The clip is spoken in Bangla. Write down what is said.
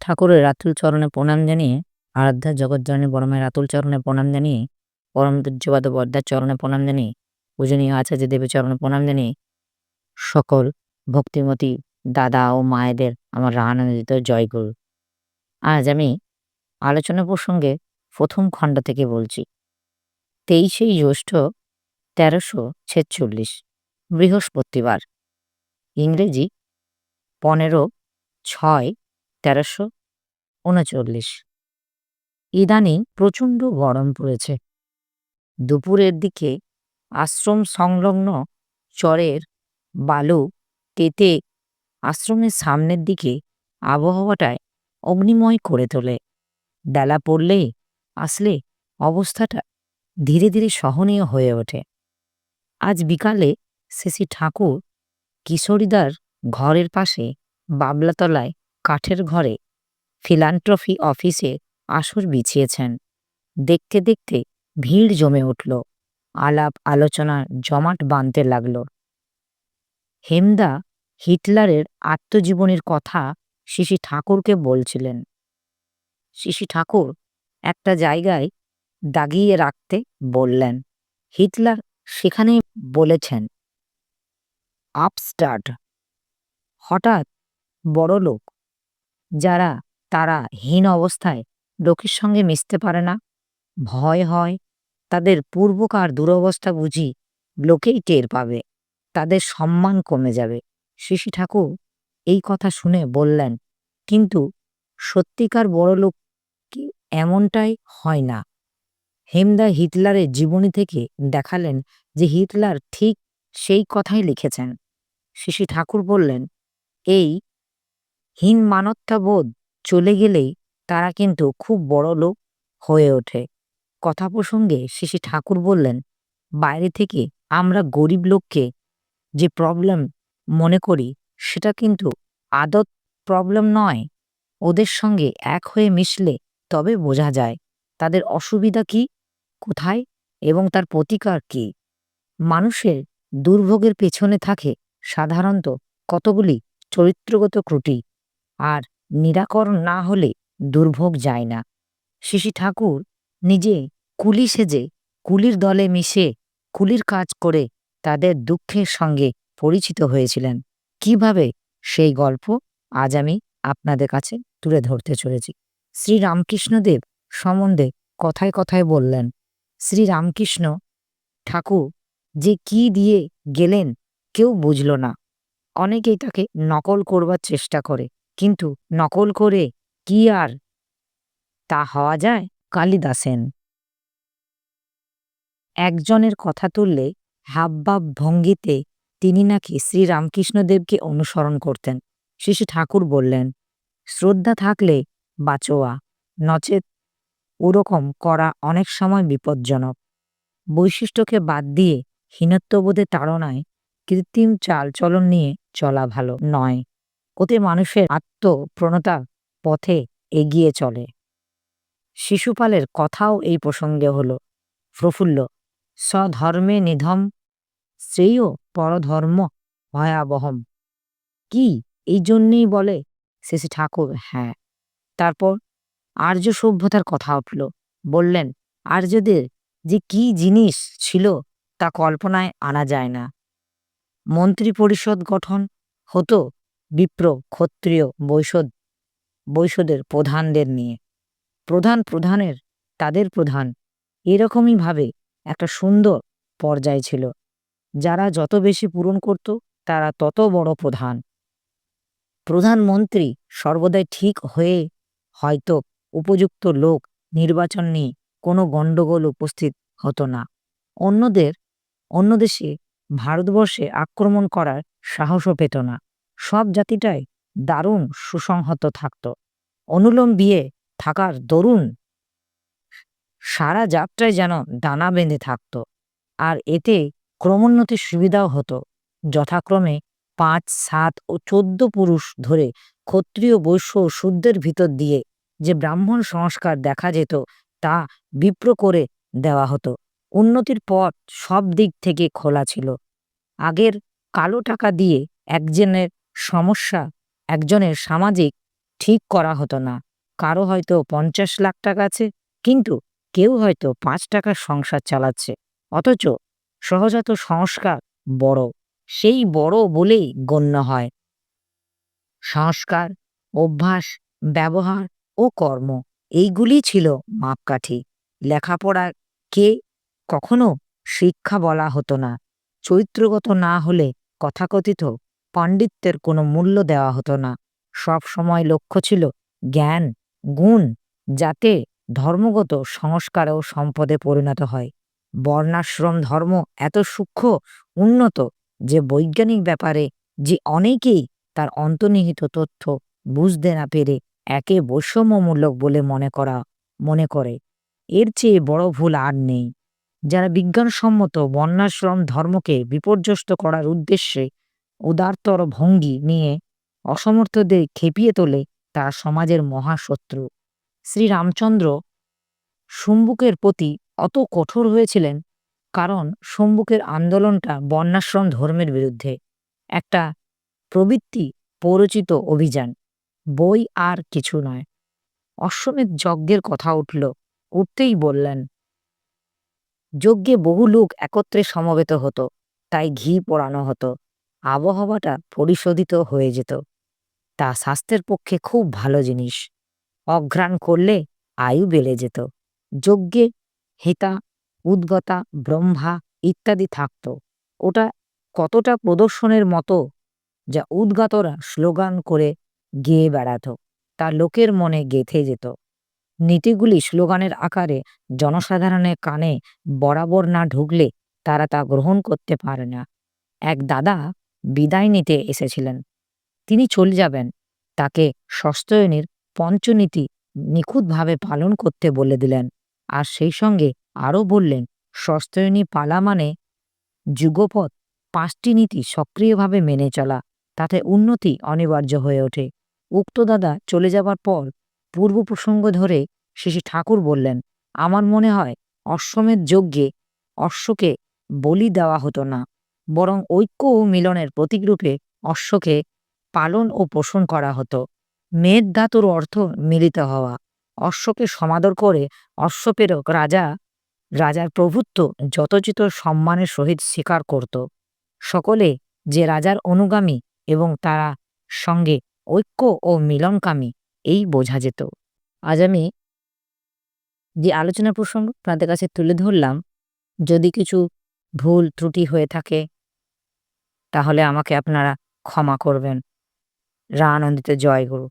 ঠাকুরের রাতুল চরণে প্রণাম জানিয়ে, আরাধ্যা জগৎজননী বড়মায়ের রাতুল চরণে প্রণাম জানিয়ে, পরম পূজ্যপাদ বর্দার চরণে প্রণাম জানিয়ে, পূজনীয় আচার্য দেবের চরণে প্রণাম জানিয়ে, সকল ভক্তিমতী দাদা ও মায়েদের আমার রাহানন্দিত জয়গুরু আজ আমি আলোচনা প্রসঙ্গে প্রথম খণ্ড থেকে বলছি। তেইশেই জ্যৈষ্ঠ তেরোশো ছেচল্লিশ, বৃহস্পতিবার। ইংরেজি পনেরো ছয় তেরোশো উনচল্লিশ। ইদানিং প্রচণ্ড গরম পড়েছে। দুপুরের দিকে আশ্রম সংলগ্ন চরের বালু তেতে আশ্রমের সামনের দিকে আবহাওয়াটায় অগ্নিময় করে তোলে। বেলা পড়লেই আসলে অবস্থাটা ধীরে ধীরে সহনীয় হয়ে ওঠে। আজ বিকালে শেষি ঠাকুর কিশোরীদার ঘরের পাশে বাবলাতলায় কাঠের ঘরে ফিলান্ট্রফি অফিসে আসর বিছিয়েছেন। দেখতে দেখতে ভিড় জমে উঠল। আলাপ আলোচনা জমাট বাঁধতে লাগল। হেমদা হিটলারের আত্মজীবনীর কথা শিশি ঠাকুরকে বলছিলেন। শিশি ঠাকুর একটা জায়গায় দাগিয়ে রাখতে বললেন। হিটলার সেখানে বলেছেন আপস্টার্ট হঠাৎ বড় লোক যারা তারা হীন অবস্থায় লোকের সঙ্গে মিশতে পারে না। ভয় হয়, তাদের পূর্বকার দুরবস্থা বুঝি লোকেই টের পাবে, তাদের সম্মান কমে যাবে। শিশি ঠাকুর এই কথা শুনে বললেন, কিন্তু সত্যিকার বড় লোক কি এমনটাই হয় না? হেমদা হিটলারের জীবনী থেকে দেখালেন যে হিটলার ঠিক সেই কথাই লিখেছেন। শিশি ঠাকুর বললেন, এই হীন মানবতাবোধ চলে গেলেই তারা কিন্তু খুব বড় লোক হয়ে ওঠে। কথা প্রসঙ্গে শিশি ঠাকুর বললেন, বাইরে থেকে আমরা গরিব লোককে যে প্রবলেম মনে করি, সেটা কিন্তু আদত প্রবলেম নয়। ওদের সঙ্গে এক হয়ে মিশলে তবে বোঝা যায় তাদের অসুবিধা কি, কোথায় এবং তার প্রতিকার কি। মানুষের দুর্ভোগের পেছনে থাকে সাধারণত কতগুলি চরিত্রগত ত্রুটি আর নিরাকরণ না হলে দুর্ভোগ যায় না। শিশি ঠাকুর নিজে কুলি সেজে কুলির দলে মিশে কুলির কাজ করে তাদের দুঃখের সঙ্গে পরিচিত হয়েছিলেন। কীভাবে সেই গল্প আজ আমি আপনাদের কাছে তুলে ধরতে চলেছি। শ্রী রামকৃষ্ণদেব সম্বন্ধে কথায় কথায় বললেন, শ্রী রামকৃষ্ণ, ঠাকুর যে কি দিয়ে গেলেন কেউ বুঝল না। অনেকেই তাকে নকল করবার চেষ্টা করে। কিন্তু নকল করে কি আর? তা হওয়া যায় কালিদাসেন একজনের কথা তুললে হাবভাব ভঙ্গিতে তিনি নাকি শ্রীরামকৃষ্ণদেবকে অনুসরণ করতেন। শিশু ঠাকুর বললেন, শ্রদ্ধা থাকলে বাঁচোয়া, নচেত ওরকম করা অনেক সময় বিপজ্জনক। বৈশিষ্ট্যকে বাদ দিয়ে হীনত্ববোধের তাড়নায় কৃত্রিম চাল চলন নিয়ে চলা ভালো নয়। ওতে মানুষের আত্মপ্রণতা পথে এগিয়ে চলে। শিশুপালের কথাও এই প্রসঙ্গে হল, প্রফুল্ল, স্বধর্মে নিধম, শ্রেয় পরধর্ম ভয়াবহম। কি? এই জন্যেই বলে? শেষে ঠাকুর হ্যাঁ। তারপর আর্য সভ্যতার কথা উঠল, বললেন, আর্যদের যে কি জিনিস ছিল তা কল্পনায় আনা যায় না। মন্ত্রী পরিষদ গঠন হতো বিপ্র ক্ষত্রিয় বৈষদ বৈষদের প্রধানদের নিয়ে। প্রধান প্রধানের, তাদের প্রধান। এরকমইভাবে একটা সুন্দর পর্যায় ছিল। যারা যত বেশি পূরণ করত, তারা তত বড় প্রধান। প্রধানমন্ত্রী সর্বদাই ঠিক হয়ে হয়তো উপযুক্ত লোক নির্বাচন নিয়ে কোনো গণ্ডগোল উপস্থিত হতো না। অন্যদের, অন্য দেশে ভারতবর্ষে আক্রমণ করার সাহসও পেত না। সব জাতিটাই দারুণ সুসংহত থাকত। অনুলোম বিয়ে থাকার দরুন সারা যাত্রায় যেন ডানা বেঁধে থাকত। আর এতে ক্রমোন্নতির সুবিধাও হতো। যথাক্রমে পাঁচ, সাত ও চোদ্দ পুরুষ ধরে ক্ষত্রিয় বৈশ্য ও শুদ্ধের ভিতর দিয়ে যে ব্রাহ্মণ সংস্কার দেখা যেত, তা বিপ্র করে দেওয়া হতো। উন্নতির পথ সব দিক থেকে খোলা ছিল। আগের কালো টাকা দিয়ে একজনের সমস্যা একজনের সামাজিক ঠিক করা হতো না। কারও হয়তো পঞ্চাশ লাখ টাকা আছে, কিন্তু কেউ হয়তো পাঁচ টাকার সংসার চালাচ্ছে। অথচ সহজাত সংস্কার বড়, সেই বড় বলেই গণ্য হয়। সংস্কার, অভ্যাস, ব্যবহার ও কর্ম, এইগুলি ছিল মাপকাঠি। লেখাপড়ার কে কখনো শিক্ষা বলা হতো না। চরিত্রগত না হলে, তথাকথিত পাণ্ডিত্যের কোনো মূল্য দেওয়া হতো না। সব সময় লক্ষ্য ছিল জ্ঞান, গুণ, যাতে ধর্মগত সংস্কার ও সম্পদে পরিণত হয়। বর্ণাশ্রম ধর্ম এত সূক্ষ্ম, উন্নত যে বৈজ্ঞানিক ব্যাপারে যে অনেকেই তার অন্তর্নিহিত তথ্য বুঝতে না পেরে একে বৈষম্যমূলক বলে মনে করা, মনে করে। এর চেয়ে বড় ভুল আর নেই। যারা বিজ্ঞানসম্মত বর্ণাশ্রম ধর্মকে বিপর্যস্ত করার উদ্দেশ্যে উদারতর ভঙ্গি নিয়ে অসমর্থদের খেপিয়ে তোলে তার সমাজের মহাশত্রু। শ্রীরামচন্দ্র শুম্বুকের প্রতি অত কঠোর হয়েছিলেন কারণ শুম্বুকের আন্দোলনটা বর্ণাশ্রম ধর্মের বিরুদ্ধে। একটা প্রবৃত্তি পরিচিত অভিযান, বই আর কিছু নয়। অশ্বমেধ যজ্ঞের কথা উঠল, উঠতেই বললেন, যজ্ঞে বহু লোক একত্রে সমবেত হতো, তাই ঘি পোড়ানো হতো। আবহাওয়াটা পরিশোধিত হয়ে যেত। তা স্বাস্থ্যের পক্ষে খুব ভালো জিনিস। অঘ্রাণ করলে আয়ু বেড়ে যেত। যজ্ঞে হিতা, উদ্গতা, ব্রহ্মা ইত্যাদি থাকত। ওটা কতটা প্রদর্শনের মতো যা উদ্গাতরা স্লোগান করে গেয়ে বেড়াত, তা লোকের মনে গেঁথে যেত। নীতিগুলি স্লোগানের আকারে জনসাধারণের কানে বরাবর না ঢুকলে তারা তা গ্রহণ করতে পারে না। এক দাদা বিদায় নিতে এসেছিলেন। তিনি চলে যাবেন। তাকে সস্তয়নীর পঞ্চনীতি নিখুঁতভাবে পালন করতে বলে দিলেন। আর সেই সঙ্গে আরও বললেন, সস্তয়নী পালা মানে যুগপৎ পাঁচটি নীতি সক্রিয়ভাবে মেনে চলা, তাতে উন্নতি অনিবার্য হয়ে ওঠে। উক্ত দাদা চলে যাবার পর পূর্ব প্রসঙ্গ ধরে শেষে ঠাকুর বললেন, আমার মনে হয় অশ্বমেধ যজ্ঞে অশ্বকে বলি দেওয়া হতো না। বরং ঐক্য ও মিলনের প্রতীকরূপে অশ্বকে পালন ও পোষণ করা হতো। মেদ ধাতুর অর্থ মিলিত হওয়া। অশ্বকে সমাদর করে অশ্বপ্রেরক রাজা, রাজার প্রভুত্ব যথোচিত সম্মানের সহিত স্বীকার করত। সকলে যে রাজার অনুগামী এবং তারা সঙ্গে ঐক্য ও মিলনকামী, এই বোঝা যেত। আজ আমি যে আলোচনা প্রসঙ্গ আপনাদের কাছে তুলে ধরলাম, যদি কিছু ভুল, ত্রুটি হয়ে থাকে তাহলে আমাকে আপনারা ক্ষমা করবেন। রা আনন্দিত জয় গুরু